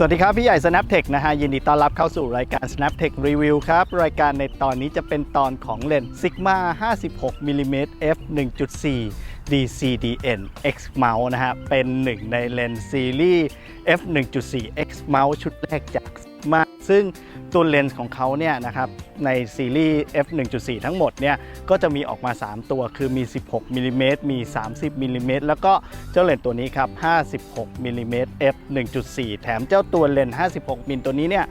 สวัสดีครับ พี่ใหญ่ Snaptech นะฮะยินดีต้อนรับเข้าสู่รายการ Snaptech Review ครับ รายการในตอนนี้จะเป็นตอนของเลนส์ Sigma 56 mm f 1.4 DCDN X Mount นะฮะเป็นหนึ่งในเลนส์ซีรีส์ f 1.4 X Mount ชุดแรกจาก Sigma ซึ่งตัวเลนส์ของเขาเนี่ยนะครับในซีรีส์ f 1.4 ทั้งหมดเนี่ยก็จะมีออกมา 3 ตัวคือมี 16มิลลิเมตรมี 30มิลลิเมตรแล้วก็เจ้าเลนส์ตัวนี้ครับ 56มิลลิเมตร f 1.4 แถมเจ้าตัวเลนส์ 56มิลตัวนี้เนี่ย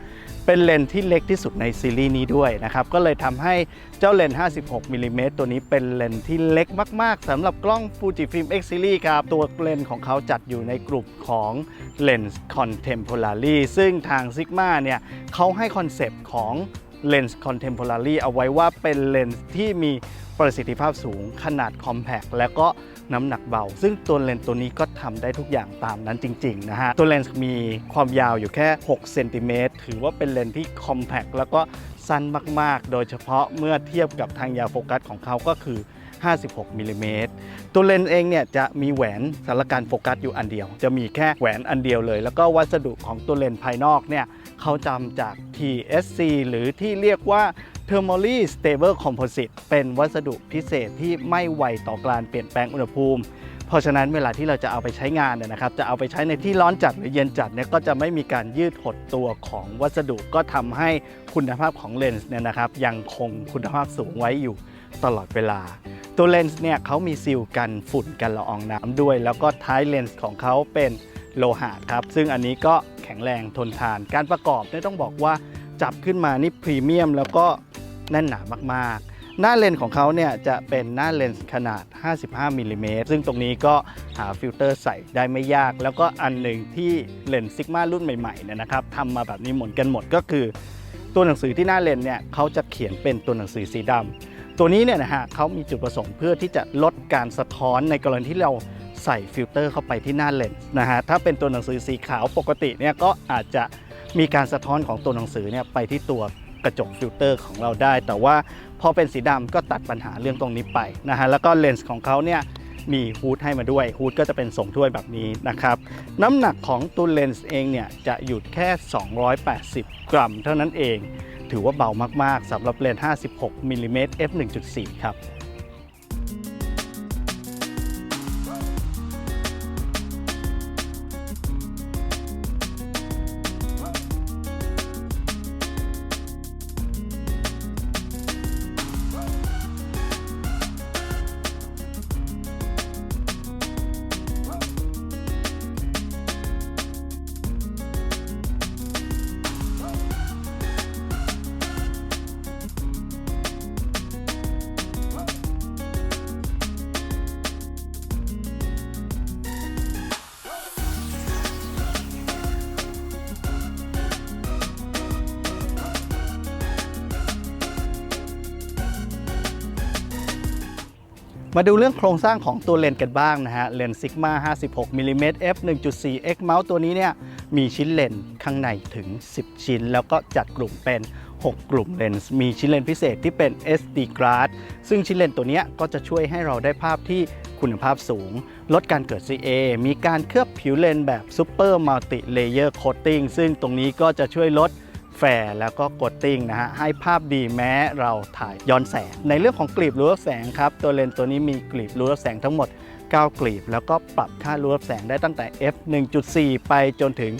เป็นเลนส์ที่เล็กที่สุดในซีรีส์นี้ด้วยนะครับ ก็เลยทำให้เจ้าเลนส์ 56มิลลิเมตรตัวนี้เป็นเลนส์ที่เล็กมาก ๆสำหรับกล้อง Fujifilm X Series ครับ ตัวเลนส์ของเขาจัดอยู่ในกลุ่มของเลนส์ Contemporary ซึ่งทาง Sigma เนี่ยเขาให้คอนเซปต์ของเลนส์ Contemporary เอาไว้ว่าเป็นเลนส์ที่มีประสิทธิภาพสูงขนาด Compact และก็ น้ำหนักเบา ซึ่งตัวเลนส์ตัวนี้ก็ทำได้ทุกอย่างตามนั้นจริงๆนะฮะตัวเลนส์มีความยาวอยู่แค่6เซนติเมตรถือว่าเป็นเลนส์ที่ Compact แล้วก็สั้นมากๆ โดยเฉพาะเมื่อเทียบกับทางยาวโฟกัสของเขาก็คือ 56มิลลิเมตรตัวเลนส์เองเนี่ยจะมีแหวนสารการโฟกัสอยู่อันเดียว จะมีแค่แหวนอันเดียวเลย แล้วก็วัสดุของตัวเลนส์ภายนอกเนี่ยเขาจำจาก TSC หรือที่เรียกว่า Thermally Stable Composite เป็นวัสดุพิเศษที่ไม่ไวต่อการเปลี่ยนแปลงอุณหภูมิ เพราะฉะนั้นเวลาที่เราจะเอาไปใช้งานเนี่ยนะครับ จะเอาไปใช้ในที่ร้อนจัดหรือเย็นจัดเนี่ยก็จะไม่มีการยืดหดตัวของวัสดุก็ทำให้คุณภาพของเลนส์เนี่ยนะครับ ยังคงคุณภาพสูงไว้อยู่ตลอดเวลา ตัวเลนส์เนี่ยเขามีซีลกันฝุ่นกันละอองน้ำด้วย แล้วก็ท้ายเลนส์ของเขาเป็นโลหะครับ ซึ่งอันนี้ก็แข็งแรงทนทาน การประกอบเนี่ยต้องบอกว่าจับขึ้นมานี่พรีเมียมแล้วก็ แน่นหนามากๆ หน้าเลนส์ของเขาเนี่ยจะเป็นหน้าเลนส์ขนาด 55มิลลิเมตรซึ่งตรงนี้ก็หาฟิลเตอร์ใส่ได้ไม่ยาก แล้วก็อันหนึ่งที่เลนส์ซิกมารุ่นใหม่ๆเนี่ยนะครับทำมาแบบนี้เหมือนกันหมดก็คือ ตัวหนังสือที่หน้าเลนส์เนี่ยเขาจะเขียนเป็นตัวหนังสือสีดำตัวนี้เนี่ยนะฮะเขามีจุดประสงค์เพื่อที่จะลดการสะท้อนในกรณีที่เราใส่ฟิลเตอร์เข้าไปที่หน้าเลนส์นะฮะถ้าเป็นตัวหนังสือสีขาวปกติเนี่ยก็อาจจะมีการสะท้อนของตัวหนังสือเนี่ยไปที่ตัว กระจกฟิลเตอร์ของเราได้ แต่ว่าพอเป็นสีดำก็ตัดปัญหาเรื่องตรงนี้ไปนะฮะแล้วก็เลนส์ของเขาเนี่ยมีฮูดให้มาด้วยฮูดก็จะเป็นส่งถ้วยแบบนี้นะครับน้ำหนักของตัวเลนส์เองเนี่ยจะอยู่แค่ 280 กรัม เท่านั้นเอง ถือว่าเบามากๆสำหรับเลนส์56มิลลิเมตร f 1.4 ครับ มาดูเรื่องโครงสร้างของตัวเลนส์กันบ้างนะฮะ เลนส์ Sigma 56มิลลิเมตร f 1.4 x mount ตัวนี้เนี่ยมีชิ้นเลนส์ข้างในถึง 10 ชิ้น แล้วก็จัดกลุ่มเป็น 6 กลุ่มเลนส์ มีชิ้นเลนส์พิเศษที่เป็น SD Glass ซึ่งชิ้นเลนส์ตัวนี้ก็จะช่วยให้เราได้ภาพที่คุณภาพสูง ลดการเกิด CA มีการเคลือบผิวเลนส์แบบ Super Multi Layer Coating ซึ่งตรงนี้ก็จะช่วยลด แฟร์แล้วก็กดติ้งนะฮะให้ภาพดีแม้เราถ่ายย้อนแสง ในเรื่องของกลีบรูดแสงครับตัวเลนส์ตัวนี้มีกลีบรูดแสงทั้งหมด 9 กลีบ แล้วก็ปรับค่ารูรับแสงได้ตั้งแต่ f 1.4 ไปจนถึง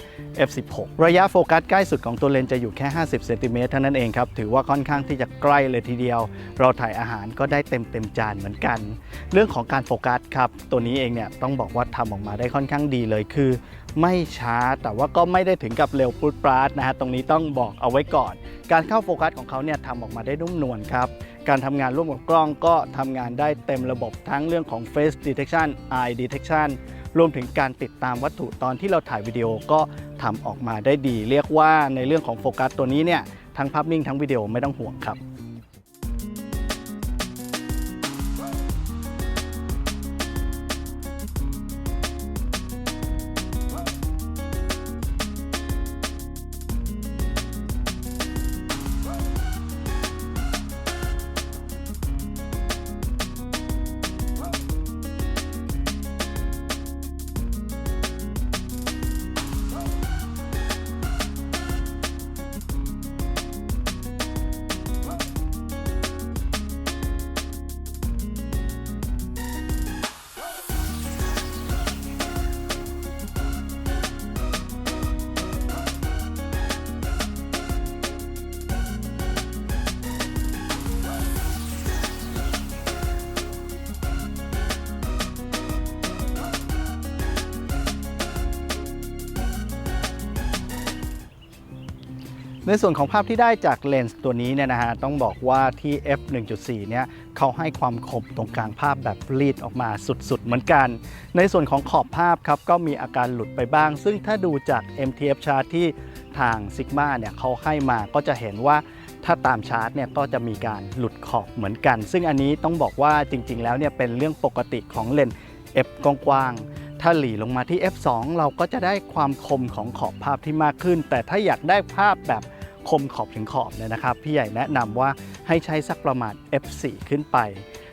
f 16ระยะโฟกัสใกล้สุดของตัวเลนส์จะอยู่แค่ 50เซนติเมตรเท่านั้นเองครับ ถือว่าค่อนข้างที่จะใกล้เลยทีเดียว เราถ่ายอาหารก็ได้เต็มเต็มๆจานเหมือนกัน เรื่องของการโฟกัสครับ ตัวนี้เองเนี่ยต้องบอกว่าทำออกมาได้ค่อนข้างดีเลยคือ ไม่ช้าแต่ว่าก็ไม่ได้ถึงกับเร็วปรุดปราดนะฮะตรงนี้ต้องบอกเอาไว้ก่อน การเข้าโฟกัสของเขาเนี่ยทำออกมาได้นุ่มนวลครับ การทำงานร่วมกับกล้องก็ทำงานได้เต็มระบบทั้งเรื่องของ face detection eye detection รวมถึงการติดตามวัตถุตอนที่เราถ่ายวิดีโอก็ทำออกมาได้ดี เรียกว่าในเรื่องของโฟกัสตัวนี้เนี่ยทั้งภาพนิ่งทั้งวิดีโอไม่ต้องห่วงครับ ในส่วนของภาพที่ได้จากเลนส์ตัวนี้เนี่ยนะฮะต้องบอกว่าที่ f 1.4 เนี่ยเขาให้ความคมตรงกลางภาพแบบรีดออกมาสุดๆ เหมือนกัน ในส่วนของขอบภาพครับก็มีอาการหลุดไปบ้าง ซึ่งถ้าดูจาก MTF chart ที่ทาง Sigma เนี่ยเขาให้มาก็จะเห็นว่าถ้าตามชาร์ตเนี่ยก็จะมีการหลุดขอบเหมือนกัน ซึ่งอันนี้ต้องบอกว่าจริง ๆ แล้วเนี่ยเป็นเรื่องปกติของเลนส์ f กว้างๆถ้าหลีลงมาที่ f2 เราก็จะได้ความคมของขอบภาพที่มากขึ้น แต่ถ้าอยากได้ภาพแบบ คมขอบถึงขอบเนี่ยนะครับ พี่ใหญ่แนะนำว่าให้ใช้สักประมาณ f4 ขึ้นไป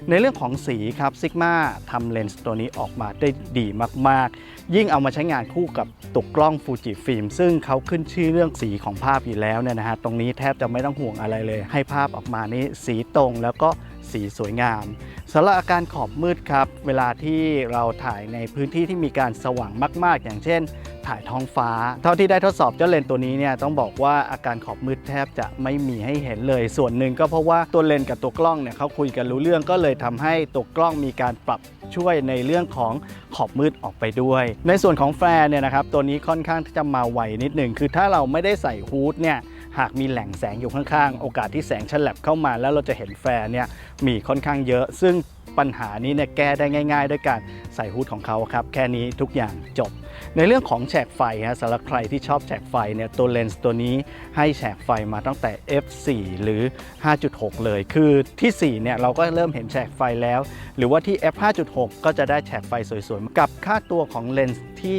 ในเรื่องของสีครับซิกมาทำเลนส์ตัวนี้ออกมาได้ดีมากๆ ยิ่งเอามาใช้งานคู่กับตุกกล้องฟูจิฟิล์มซึ่งเขาขึ้นชื่อเรื่องสีของภาพอยู่แล้วเนี่ยนะฮะตรงนี้แทบจะไม่ต้องห่วงอะไรเลย ให้ภาพออกมานี่สีตรงแล้วก็ สีสวยงามสำหรับอาการขอบมืดครับ เวลาที่เราถ่ายในพื้นที่ที่มีการสว่างมาก ๆ อย่างเช่น ถ่ายท้องฟ้า เท่าที่ได้ทดสอบเจ้าเลนตัวนี้เนี่ยต้องบอกว่าอาการขอบมืดแทบจะไม่มีให้เห็นเลย ส่วนหนึ่งก็เพราะว่าตัวเลนกับตัวกล้องเนี่ยเขาคุยกันรู้เรื่องก็เลยทำให้ตัวกล้องมีการปรับช่วยในเรื่องของขอบมืดออกไปด้วย ในส่วนของแฟร์เนี่ยนะครับตัวนี้ค่อนข้างที่จะมาไวนิดหนึ่งคือถ้าเราไม่ได้ใส่ฮูดเนี่ย หากมีแหล่งแสงอยู่ข้างๆ โอกาสที่แสงฉลับเข้ามาแล้วเราจะเห็นแฟร์เนี่ยมีค่อนข้างเยอะ ซึ่งปัญหานี้เนี่ยแก้ได้ง่าย ๆ ด้วยการใส่ฮูดของเขาครับ แค่นี้ทุกอย่างจบ ในเรื่องของแฉกไฟฮะสำหรับใครที่ชอบแฉกไฟเนี่ยตัวเลนส์ตัวนี้ให้แฉกไฟมาตั้งแต่ f4 หรือ 5.6 เลย คือที่ 4 เนี่ยเราก็เริ่มเห็นแฉกไฟแล้ว หรือว่าที่ f 5.6 ก็จะได้แฉกไฟสวยๆ กับค่าตัวของเลนส์ที่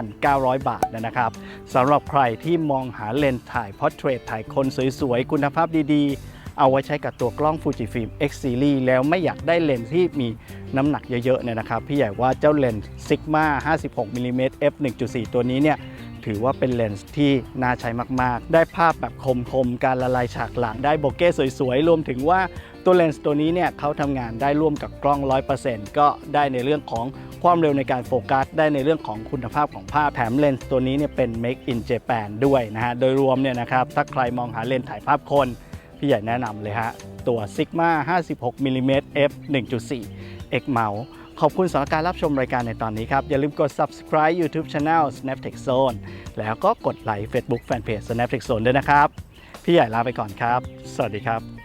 15,900 บาทนะครับสำหรับใครที่มองหาเลนส์ถ่ายพอร์เทรตถ่ายคนสวยๆ คุณภาพดีๆ เอาไว้ใช้กับตัวกล้อง Fujifilm X Series แล้วไม่อยากได้เลนส์ที่มีน้ำหนักเยอะๆเนี่ยนะครับ พี่ใหญ่ว่าเจ้าเลนส์ Sigma 56 mm f 1.4 ตัวนี้เนี่ยถือว่าเป็นเลนส์ที่น่าใช้มาก ๆ ได้ภาพแบบคม ๆ การละลายฉากหลังได้โบเก้สวย ๆ รวมถึงว่าตัวเลนส์ตัวนี้เนี่ยเขาทำงานได้ร่วมกับกล้อง 100%ก็ได้ในเรื่องของความเร็วในการโฟกัส ได้ในเรื่องของคุณภาพของภาพแถมเลนส์ตัวนี้เนี่ยเป็น Make in Japan ด้วยนะฮะ โดยรวมเนี่ยนะครับถ้าใครมองหาเลนส์ถ่ายภาพคน พี่ใหญ่แนะนำเลยฮะ ตัว Sigma 56 mm f 1.4 X Mount ขอบคุณสำหรับการรับชมรายการในตอนนี้ครับ อย่าลืมกด subscribe YouTube Channel Snaptech Zone แล้วก็กดไลค์ Facebook Fanpage Snaptech Zone ด้วยนะครับ พี่ใหญ่ลาไปก่อนครับ สวัสดีครับ